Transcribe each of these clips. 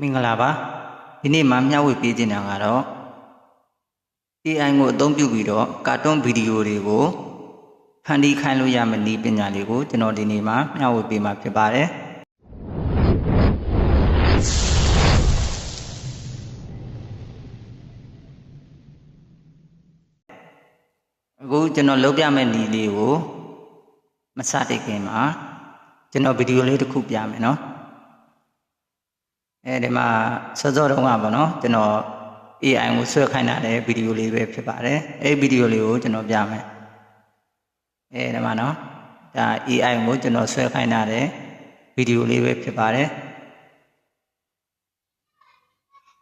မင်္ဂလာပါဒီနေ့မှမျှဝေပေးခြင်းတာကတော့ AI ကိုအသုံးပြုပြီးတော့ကာတွန်းဗီဒီယိုတွေကိုဖန်တီးခိုင်းလို့ရမယ့်နည်းပညာလေးကိုကျွန်တော်ဒီနေ့မှမျှဝေပေးမှာဖြစ်ပါတယ်အခုကျွန်တော်လုပ်ပြမယ့်နည်းလေးကိုမစတဲ့ခင်မှာကျွန်တော်ဗီဒီယိုလေးတစ်ခုပြမယ်နော် အဲဒီမှာစောစောတုန်းကပေါ့နော်ကျွန်တော် AI ကိုဆွဲခိုင်းတာတဲ့ဗီဒီယိုလေးပဲဖြစ်ပါတယ်အဲဒီဗီဒီယိုလေးကိုကျွန်တော်ပြမယ်အဲဒီမှာနော်ဒါ AI ကိုကျွန်တော်ဆွဲခိုင်းတာတဲ့ဗီဒီယိုလေးပဲဖြစ်ပါတယ်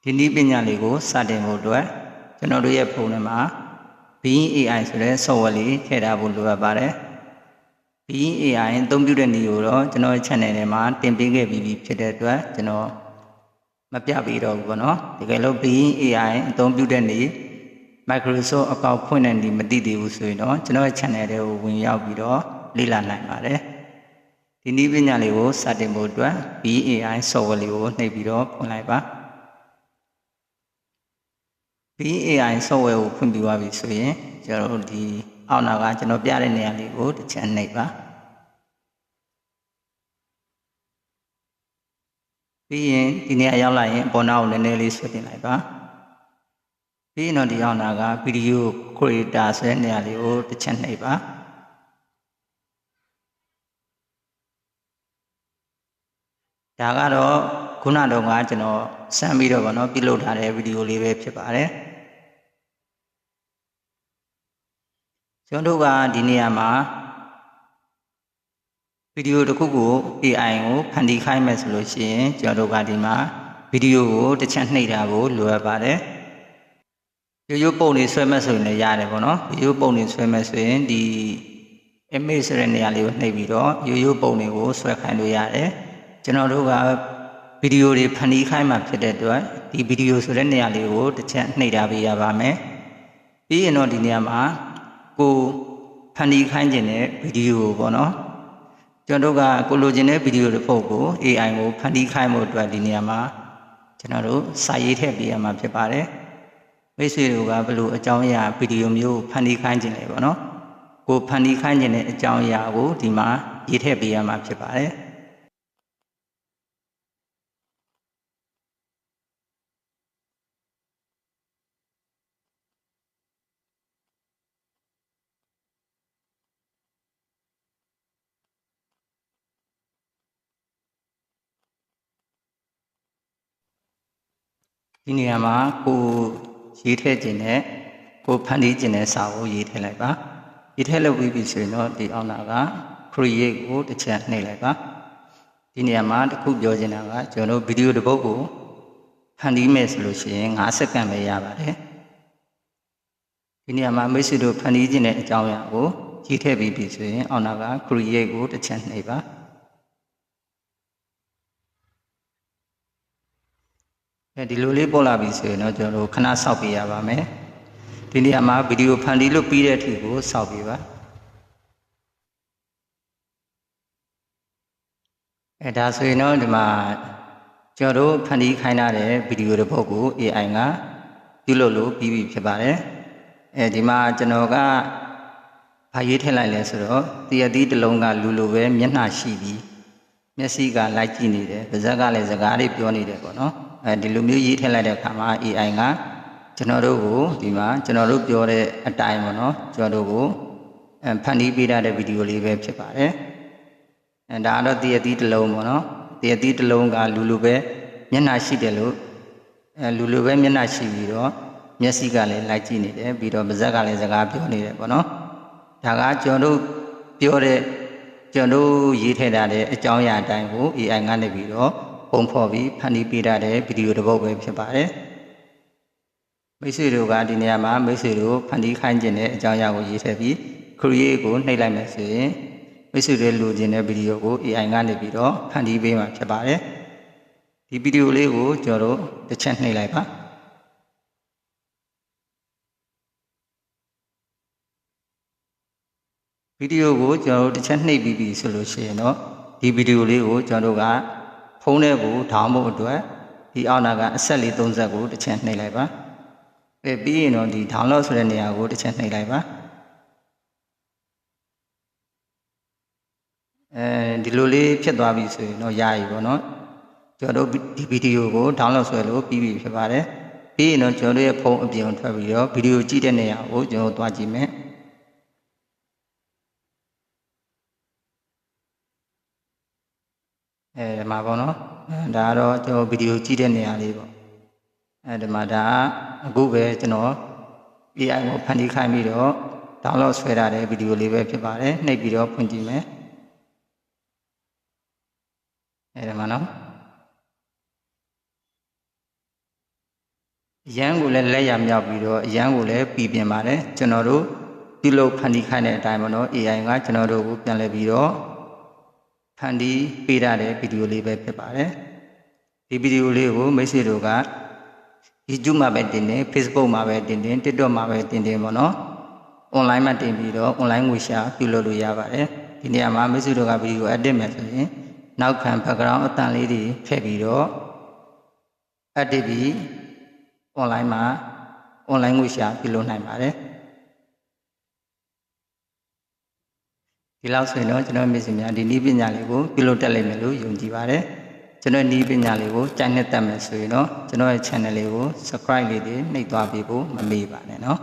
ဒီနည်းပညာလေးကိုစတင်ဖို့အတွက်ကျွန်တော်တို့ရဲ့ဖုန်းထဲမှာ Being AI ဆိုတဲ့ software လေးထည့်ထားဖို့လိုအပ်ပါတယ် Being AI အသုံးပြုတဲ့နည်းကိုတော့ကျွန်တော်ရဲ့ channel ထဲမှာတင်ပေးခဲ့ပြီးပြီဖြစ်တဲ့အတွက်ကျွန်တော် မပြပေးတော့ဘူးပေါ့နော်တကယ်လို့ Being AI အသုံးပြုတဲ့နေ Microsoft အကောင့်ဖွင့်တဲ့နေမသိသေးဘူးဆိုရင်တော့ကျွန်တော်ရဲ့ channel တွေကိုဝင်ရောက်ပြီးတော့လေ့လာနိုင်ပါတယ်ဒီနည်းပညာလေးကိုစတင်ဖို့အတွက် Being AI software လေးကိုနှိပ်ပြီးတော့ဖွင့်လိုက်ပါ Being AI software ကိုဖွင့်ပြီးသွားပြီဆိုရင်ကျွန်တော်တို့ဒီအောက်နာကကျွန်တော်ပြတဲ့နေရာလေးကိုတစ်ချက်နှိပ်ပါ ပြီးရင်ဒီနေ့ရောက်လာရင်အပေါ်နာကိုနည်းနည်းလေးဆွဲတင်လိုက်ပါပြီးရင်တော့ဒီအောင်နာကဗီဒီယို creator ဆိုတဲ့နေရာလေးကိုတစ်ချက်နှိပ်ပါဒါကတော့ခုနတော့ကကျွန်တော်စမ်းပြီးတော့ဗောနော်ပြုလုပ်ထားတဲ့ဗီဒီယိုလေးပဲဖြစ်ပါတယ်ကျွန်တော်တို့ကဒီနေရာမှာ ဗီဒီယိုတစ်ခုကို AI ကိုဖန်တီးခိုင်းမယ်ဆိုလို့ရှိရင်ကျွန်တော်တို့ကဒီမှာဗီဒီယိုကိုတစ်ချက်နှိပ်တာကိုလိုအပ်ပါတယ်ရိုးရိုးပုံတွေဆွဲမဲ့ဆိုရင်လည်းရတယ်ပေါ့နော်ရိုးရိုးပုံတွေဆွဲမဲ့ဆိုရင်ဒီ image ဆိုတဲ့နေရာလေးကိုနှိပ်ပြီးတော့ရိုးရိုးပုံတွေကိုဆွဲခိုင်းလို့ရတယ်ကျွန်တော်တို့ကဗီဒီယိုတွေဖန်တီးခိုင်းမှဖြစ်တဲ့အတွက်ဒီဗီဒီယိုဆိုတဲ့နေရာလေးကိုတစ်ချက်နှိပ်ထားပေးရပါမယ်ပြီးရင်တော့ဒီနေရာမှာကိုဖန်တီးခိုင်းခြင်းတဲ့ဗီဒီယိုပေါ့နော် ကျွန်တော်တို့ကကိုလိုချင်တဲ့ဗီဒီယိုတစ်ပုဒ်ကို AI ကိုဖန်တီးခိုင်းမှုအတွက်ဒီနေရာမှာကျွန်တော်တို့စာရေးထည့်ပေးရမှာဖြစ်ပါတယ်မိတ်ဆွေတို့ကဘလို့အကြောင်းအရာဗီဒီယိုမျိုးဖန်တီးခိုင်းခြင်းလဲပေါ့နော်ကိုဖန်တီးခိုင်းခြင်းတဲ့အကြောင်းအရာကိုဒီမှာရေးထည့်ပေးရမှာဖြစ်ပါတယ် ဒီနေရာမှာကိုရေးထည့်ခြင်းနဲ့ကိုဖန်တီးခြင်းနဲ့စာကိုရေးထည့်လိုက်ပါရေးထည့်လုပ်ပြီးပြီဆိုရင်တော့ဒီအောင်နာက create ကိုတစ်ချက်နှိပ်လိုက်ပါဒီနေရာမှာတစ်ခုပြောချင်တာကကျွန်တော်တို့ဗီဒီယိုတစ်ပုဒ်ကိုဖန်တီးမယ်ဆိုလို့ရှိရင်5စက္ကန့်ပဲရပါတယ်ဒီနေရာမှာမိတ်ဆွေတို့ဖန်တီးခြင်းတဲ့အကြောင်းအရာကိုရေးထည့်ပြီးပြီဆိုရင်အောင်နာက create ကိုတစ်ချက်နှိပ်ပါ အဲဒီလိုလေးပေါ်လာပြီဆိုရင်တော့ကျွန်တော်တို့ခဏစောက်ပြရပါမယ်ဒီနေရာမှာဗီဒီယိုဖန်တီးလို့ပြီးတဲ့အထိကိုစောက်ပြပါအဲဒါဆိုရင်တော့ဒီမှာကျွန်တော်တို့ဖန်တီးခိုင်းထားတဲ့ဗီဒီယိုတစ်ပုဒ်ကို AI ကပြုလုပ်လို့ပြီးပြီဖြစ်ပါတယ်အဲဒီမှာကျွန်တော်ကဘာရေးထည့်လိုက်လဲဆိုတော့တရတိတစ်လုံးကလူလိုပဲမျက်နှာရှိပြီးမျက်စိကလိုက်ကြည့်နေတယ်ပါးစပ်ကလည်းစကားတွေပြောနေတယ်ပေါ့နော် အဲဒီလိုမျိုးရေးထည့်လိုက်တဲ့အခါမှာ AI ကကျွန်တော်တို့ကိုဒီမှာကျွန်တော်တို့ပြောတဲ့အတိုင်းပေါ့နော်ကျွန်တော်တို့ကိုအဲဖန်တီးပေးထားတဲ့ဗီဒီယိုလေးပဲဖြစ်ပါတယ်အဲဒါကတော့တရတိတစ်လုံးပေါ့နော်တရတိတစ်လုံးကလူလိုပဲမျက်နှာရှိတယ်လို့အဲလူလိုပဲမျက်နှာရှိပြီးတော့မျက်စိကလည်းလိုက်ကြည့်နေတယ်ပြီးတော့ပါးစပ်ကလည်းစကားပြောနေတယ်ပေါ့နော်ဒါကကျွန်တော်တို့ပြောတဲ့ကျွန်တော်တို့ရေးထည့်ထားတဲ့အကြောင်းအရာအတိုင်းကို AI ကနေပြီးတော့ ပုံဖော်ပြီးဖန်တီးပေးထားတဲ့ဗီဒီယိုတစ်ပုဒ်ပဲဖြစ်ပါတယ်မိတ်ဆွေတို့ကဒီနေရာမှာမိတ်ဆွေတို့ဖန်တီးခိုင်းခြင်းတဲ့အကြောင်းအရာကိုရေးထည့်ပြီး create ကိုနှိပ်လိုက်မယ်ဆိုရင်မိတ်ဆွေတွေလိုချင်တဲ့ဗီဒီယိုကို AI ကနေပြီးတော့ဖန်တီးပေးမှာဖြစ်ပါတယ်ဒီဗီဒီယိုလေးကိုကျွန်တော်တို့တစ်ချက်နှိပ်လိုက်ပါဗီဒီယိုကိုကျွန်တော်တို့တစ်ချက်နှိပ်ပြီးပြီဆိုလို့ရှိရင်တော့ဒီဗီဒီယိုလေးကိုကျွန်တော်တို့ကဖုန်း ထဲကိုထောင်းဖို့အတွက်ဒီအောက်နာကအဆက်လေး30ကိုတစ်ချက်နှိပ်လိုက်ပါအဲပြီးရင်တော့ဒီ download ဆိုတဲ့နေရာကိုတစ်ချက်နှိပ်လိုက်ပါအဲဒီလိုလေးဖြစ်သွားပြီဆိုရင်တော့ရပြီပေါ့နော်ကျွန်တော်တို့ဒီဗီဒီယိုကို download ဆွဲလို့ပြီးပြီဖြစ်ပါတယ်ပြီးရင်တော့ကျွန်တော်တို့ရဲ့ဖုန်းအပြင်ကိုထွက်ပြီးတော့ဗီဒီယိုကြည့်တဲ့နေရာကိုကျွန်တော်တို့တွားကြည့်မယ် အဲဒီမှာပေါ့နော်အဲဒါကတော့ကျွန်တော်ဗီဒီယိုကြည့်တဲ့နေရာလေးပေါ့အဲဒီမှာဒါအခုပဲကျွန်တော် AI ကိုဖန်တီးခိုင်းပြီးတော့ download ဆွဲထားတဲ့ဗီဒီယိုလေးပဲဖြစ်ပါတယ်နှိပ်ပြီးတော့ဖွင့်ကြည့်မယ်အဲဒီမှာနော်အရန်ကိုလည်းလက်ရမြောက်ပြီးတော့အရန်ကိုလည်းပြည်ပြင်ပါတယ်ကျွန်တော်တို့ပြုလုပ်ဖန်တီးခိုင်းတဲ့အတိုင်းပေါ့နော် AI ကကျွန်တော်တို့ကိုပြန်လည်ပြီးတော့ ဖန်တီးပေးထားတဲ့ဗီဒီယိုလေးပဲဖြစ်ပါတယ်ဒီဗီဒီယိုလေးကိုမိတ်ဆွေတို့က YouTube မှာပဲတင်တင် Facebook မှာပဲတင်တင် TikTok မှာပဲတင်တင်ပေါ့နော် online မှာတင်ပြီးတော့ online ငွေရှာပြုလုပ်လို့ရပါတယ်ဒီနေရာမှာမိတ်ဆွေတို့ကဗီဒီယို edit မယ်ဆိုရင်နောက်ခံ background အတန်လေးတွေထည့်ပြီးတော့ edit ပြီး online မှာ online ငွေရှာပြုလုပ်နိုင်ပါတယ် ဒီလောက်ဆိုရင်တော့ကျွန်တော်မိတ်ဆွေများဒီနည်းပညာလေးကိုပြုလုပ်တတ်လိမ့်မယ်လို့ယုံကြည်ပါတယ်ကျွန်တော်နည်းပညာလေးကိုကြိုက်နှစ်တတ်မယ်ဆိုရင်တော့ကျွန်တော်ရဲ့ channel လေးကို subscribe လေးတွေနှိပ်သွားပေးဖို့မမေ့ပါနဲ့နော်